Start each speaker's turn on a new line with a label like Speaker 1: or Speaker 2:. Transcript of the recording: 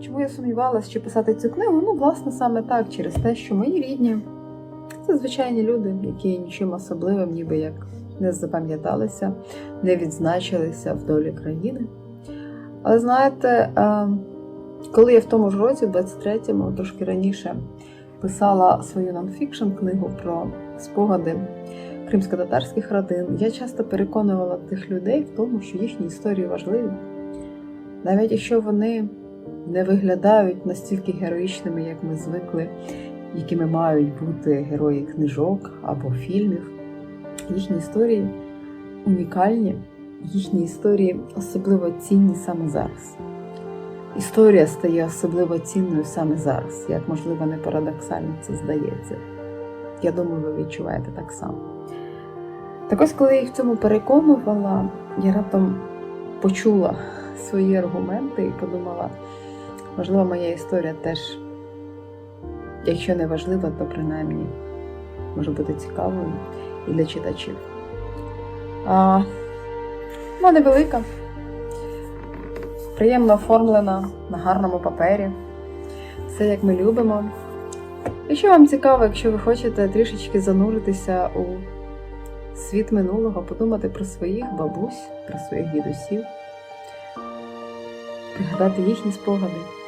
Speaker 1: Чому я сумнівалася, чи писати цю книгу? Ну, власне, саме так, через те, що мої рідні це звичайні люди, які нічим особливим, ніби як не запам'яталися, не відзначилися в долі країни. Але знаєте, е, коли я в тому ж році, в 23-му, трошки раніше, писала свою нонфікшн книгу про спогади кримсько-татарських родин, я часто переконувала тих людей в тому, що їхні історії важливі. Навіть якщо вони не виглядають настільки героїчними, як ми звикли, якими мають бути герої книжок або фільмів, їхні історії унікальні, їхні історії особливо цінні саме зараз. Історія стає особливо цінною саме зараз, як можливо не парадоксально це здається. Я думаю, ви відчуваєте так само. Так ось, коли я їх в цьому переконувала, я раптом почула свої аргументи і подумала, можливо, моя історія теж, якщо не важлива, то принаймні може бути цікавою і для читачів. А, вона невелика, приємно оформлена на гарному папері. Все як ми любимо. Якщо вам цікаво, якщо ви хочете трішечки зануритися у світ минулого, подумати про своїх бабусь, про своїх дідусів, пригадати їхні спогади,